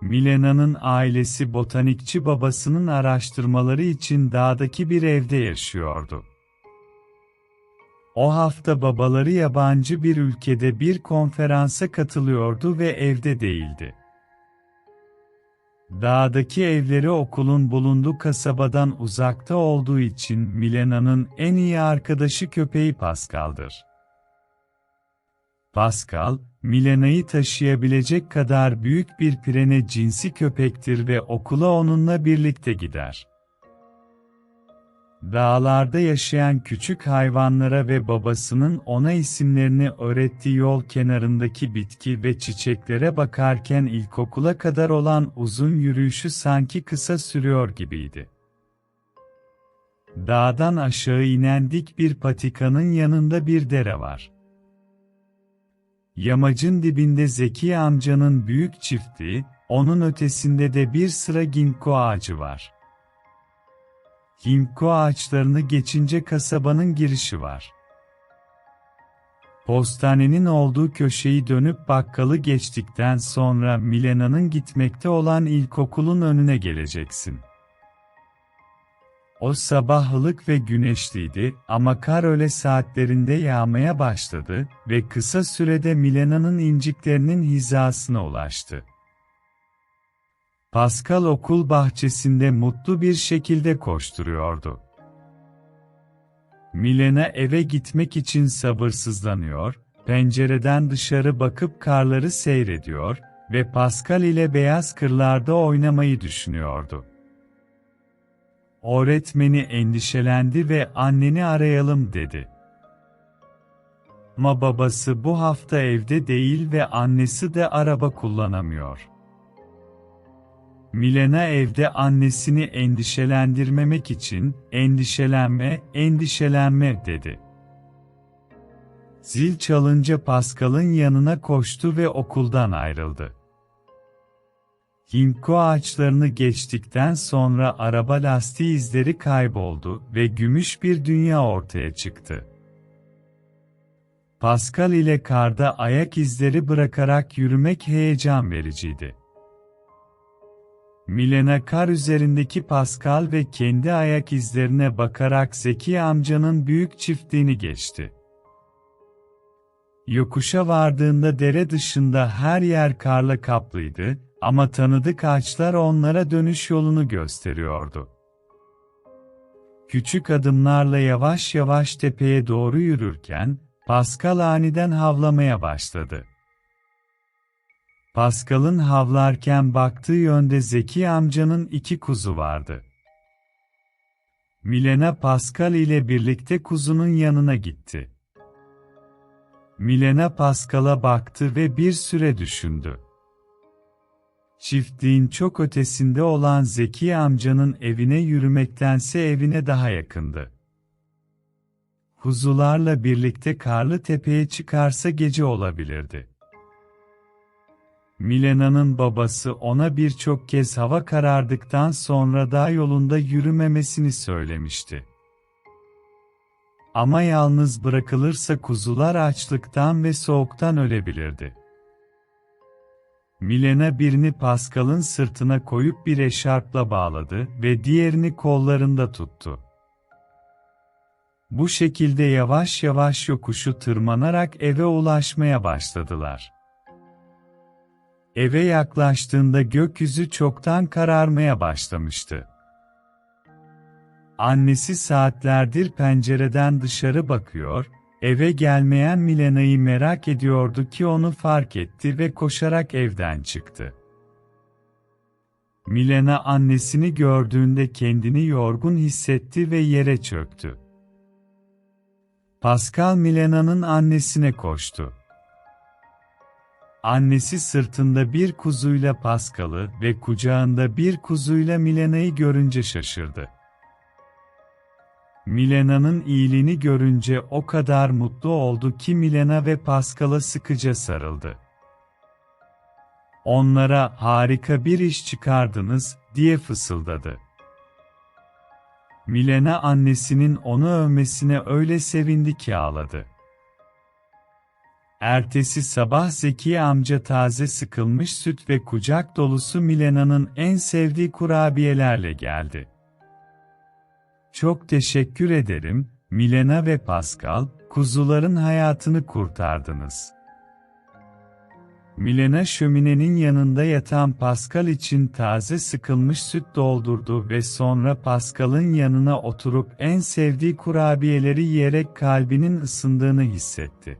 Milena'nın ailesi botanikçi babasının araştırmaları için dağdaki bir evde yaşıyordu. O hafta babaları yabancı bir ülkede bir konferansa katılıyordu ve evde değildi. Dağdaki evleri okulun bulunduğu kasabadan uzakta olduğu için Milena'nın en iyi arkadaşı köpeği Pascal'dır. Pascal, Milena'yı taşıyabilecek kadar büyük bir pirene cinsi köpektir ve okula onunla birlikte gider. Dağlarda yaşayan küçük hayvanlara ve babasının ona isimlerini öğrettiği yol kenarındaki bitki ve çiçeklere bakarken ilkokula kadar olan uzun yürüyüşü sanki kısa sürüyor gibiydi. Dağdan aşağı inen dik bir patikanın yanında bir dere var. Yamacın dibinde Zeki amcanın büyük çiftliği, onun ötesinde de bir sıra ginkgo ağacı var. Ginkgo ağaçlarını geçince kasabanın girişi var. Postanenin olduğu köşeyi dönüp bakkalı geçtikten sonra Milena'nın gitmekte olan ilkokulun önüne geleceksin. O sabah ılık ve güneşliydi ama kar öğle saatlerinde yağmaya başladı ve kısa sürede Milena'nın inciklerinin hizasına ulaştı. Pascal okul bahçesinde mutlu bir şekilde koşturuyordu. Milena eve gitmek için sabırsızlanıyor, pencereden dışarı bakıp karları seyrediyor ve Pascal ile beyaz kırlarda oynamayı düşünüyordu. Öğretmeni endişelendi ve anneni arayalım dedi. Ama babası bu hafta evde değil ve annesi de araba kullanamıyor. Milena evde annesini endişelendirmemek için, endişelenme, endişelenme dedi. Zil çalınca Pascal'ın yanına koştu ve okuldan ayrıldı. Ginkgo ağaçlarını geçtikten sonra araba lastiği izleri kayboldu ve gümüş bir dünya ortaya çıktı. Pascal ile karda ayak izleri bırakarak yürümek heyecan vericiydi. Milena kar üzerindeki Pascal ve kendi ayak izlerine bakarak Zeki amcanın büyük çiftliğini geçti. Yokuşa vardığında dere dışında her yer karla kaplıydı ama tanıdık ağaçlar onlara dönüş yolunu gösteriyordu. Küçük adımlarla yavaş yavaş tepeye doğru yürürken, Pascal aniden havlamaya başladı. Pascal'ın havlarken baktığı yönde Zeki amcanın iki kuzu vardı. Milena Pascal ile birlikte kuzunun yanına gitti. Milena Pascal'a baktı ve bir süre düşündü. Çiftliğin çok ötesinde olan Zeki amcanın evine yürümektense evine daha yakındı. Kuzularla birlikte karlı tepeye çıkarsa gece olabilirdi. Milena'nın babası ona birçok kez hava karardıktan sonra dağ yolunda yürümemesini söylemişti. Ama yalnız bırakılırsa kuzular açlıktan ve soğuktan ölebilirdi. Milena birini Pascal'ın sırtına koyup bir eşarpla bağladı ve diğerini kollarında tuttu. Bu şekilde yavaş yavaş yokuşu tırmanarak eve ulaşmaya başladılar. Eve yaklaştığında gökyüzü çoktan kararmaya başlamıştı. Annesi saatlerdir pencereden dışarı bakıyor, eve gelmeyen Milena'yı merak ediyordu ki onu fark etti ve koşarak evden çıktı. Milena annesini gördüğünde kendini yorgun hissetti ve yere çöktü. Pascal Milena'nın annesine koştu. Annesi sırtında bir kuzuyla Pascal'ı ve kucağında bir kuzuyla Milena'yı görünce şaşırdı. Milena'nın iyiliğini görünce o kadar mutlu oldu ki Milena ve Pascal'a sıkıca sarıldı. Onlara harika bir iş çıkardınız diye fısıldadı. Milena annesinin onu övmesine öyle sevindi ki ağladı. Ertesi sabah Zeki amca taze sıkılmış süt ve kucak dolusu Milena'nın en sevdiği kurabiyelerle geldi. Çok teşekkür ederim, Milena ve Pascal, kuzuların hayatını kurtardınız. Milena şöminenin yanında yatan Pascal için taze sıkılmış süt doldurdu ve sonra Pascal'ın yanına oturup en sevdiği kurabiyeleri yiyerek kalbinin ısındığını hissetti.